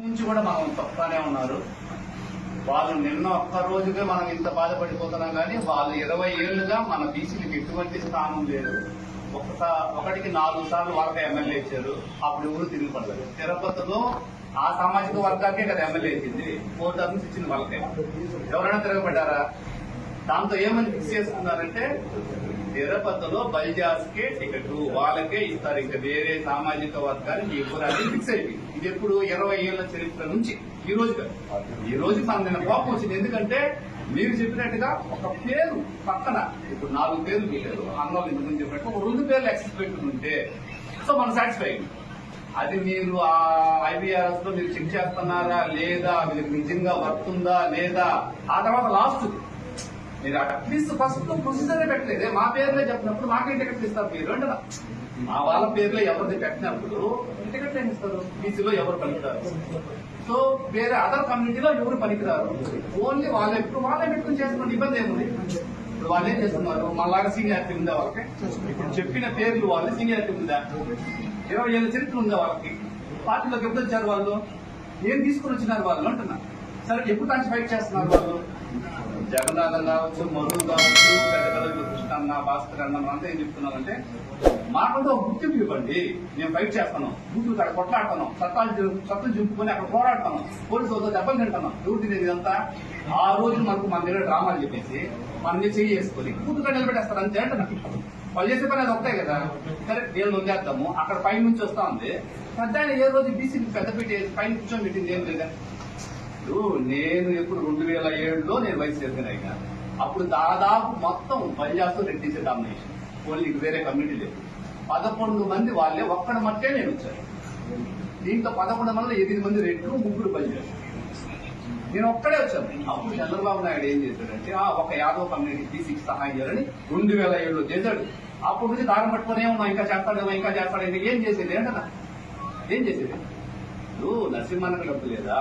నుంచి కూడా మనం తక్కువనే ఉన్నారు. వాళ్ళు నిన్న ఒక్క రోజుగా మనం ఇంత బాధపడిపోతున్నాం కానీ వాళ్ళు ఇరవై ఏళ్ళుగా మన బీసీలకు ఎటువంటి స్థానం లేదు. ఒకసా- ఒకటికి నాలుగు సార్లు వరక ఎమ్మెల్యే ఇచ్చారు. అప్పుడు ఎవరు తిరిగి పడలేదు తిరుపతిలో ఆ సామాజిక వర్గానికి కదా ఎమ్మెల్యే ఇచ్చింది. ఫోర్ టర్మ్స్ ఇచ్చింది వాళ్ళకే. ఎవరైనా తిరగబడ్డారా? దాంతో ఏమని ఫిక్స్ చేసుకున్నారంటే తిరుపతిలో బల్జాస్కే టికెట్ వాళ్ళకే ఇస్తారు. ఇంకా వేరే సామాజిక వర్గానికి ఎవరు ఫిక్స్ అయిపోయింది. ఇది ఎప్పుడు ఇరవై ఏళ్ళ చరిత్ర నుంచి. ఈ రోజు ఈ రోజు మన నిన్న కోపం వచ్చింది. ఎందుకంటే మీరు చెప్పినట్టుగా ఒక పేరు పక్కన. ఇప్పుడు నాలుగు పేర్లు పెట్టారు. అన్నోళ్ళు ఇంతకుముందు చెప్పినట్టు ఒక రెండు పేర్లు ఎక్సెస్ పెట్టుకుంటే సో మనం సాటిస్ఫై అది మీరు ఆ ఐబీఆర్ఎస్లో మీరు చెక్ చేస్తున్నారా? లేదా మీకు నిజంగా వర్తుందా లేదా? ఆ తర్వాత లాస్ట్ మీరు అట్లీస్ట్ ఫస్ట్ ప్రొసీజర్ పెట్టలేదే. మా పేర్లే చెప్పినప్పుడు మాకే టికెట్లు ఇస్తారు మీరు? అంటున్నా మా వాళ్ళ పేర్లే ఎవరిది పెట్టినప్పుడు టికెట్ ఏమి ఇస్తారు? బీసీలో ఎవరు పనికిరారు? సో వేరే అదర్ కమ్యూనిటీలో ఎవరు పనికిరారు? ఓన్లీ వాళ్ళే. ఇప్పుడు వాళ్ళే పెట్టుకుని చేసుకోండి ఇబ్బంది ఏముంది ఇప్పుడు వాళ్ళు ఏం చేస్తున్నారు? మళ్ళాగా సీనియారిటీ ఉందా వాళ్ళకి? ఇప్పుడు చెప్పిన పేర్లు వాళ్ళు సీనియారిటీ ఉందా? ఇరవై ఏళ్ళ చరిత్ర ఉందా వాళ్ళకి? పార్టీలోకి ఎప్పుడు వచ్చారు వాళ్ళు? ఏం తీసుకుని వచ్చినారు వాళ్ళు? అంటున్నా. సరే ఎప్పుడు నుంచి ఫైట్ చేస్తున్నారు వాళ్ళు. జగన్నాథం కావచ్చు మరువు కావచ్చు పెద్ద కృష్ణ అన్న భాస్కర్ అన్న మనంతా ఏం చెప్తున్నామంటే మాకంటూ ఒక గుర్తింపు ఇవ్వండి. మేము ఫైట్ చేస్తాను బూతులు అక్కడ కొట్లాడుతున్నాం. చట్టాలు జరు- చట్టం చింపుకొని అక్కడ పోరాడుతున్నాం. పోలీసు వాళ్ళతో దెబ్బలు తింటున్నాం. ఎవరు తినేది ఇదంతా? ఆ రోజు మనకు మన దగ్గర డ్రామాలు చెప్పేసి మన మీద చెయ్యి వేసుకొని బూతులు నిలబెట్టేస్తారు. అని అంటున్నా వాళ్ళు చేసే పని అది ఒకటే కదా. సరే నేను వదిలేద్దాము అక్కడ పైన నుంచి వస్తా ఉంది. పెద్ద ఏ రోజు బీసీ పెద్ద పెట్టి పైన కూర్చొని పెట్టింది ఏం లేదా? ఇప్పుడు నేను ఎప్పుడు రెండు వేల ఏడులో నేను వైస్ చైర్మన్ అయినా అప్పుడు దాదాపు మొత్తం పంజాబ్తో రెట్టించే డామినేషన్ ఓన్లీ వేరే కమ్యూనిటీ లేదు. పదకొండు మంది వాళ్ళే ఒక్కడ మట్టే నేను వచ్చాను. దీంట్లో పదకొండు మంది ఎనిమిది మంది రెడ్లు ముగ్గురు పంజాబ్ నేను ఒక్కడే వచ్చాను. అప్పుడు చంద్రబాబు నాయుడు ఏం చేశాడంటే ఆ ఒక యాదవ్ కమ్యూనిటీ బీసీకి సహాయం చేయాలని రెండు వేల ఏడులో చేశాడు. అప్పుడు నుంచి దారం పట్టుకునే ఉన్నా ఇంకా చేస్తాడేమో ఇంకా చేస్తాడేమో ఏం చేసేది? ఏంటన్నా ఏం చేసేది? ఇప్పుడు నరసింహన్నకు డబ్బు లేదా?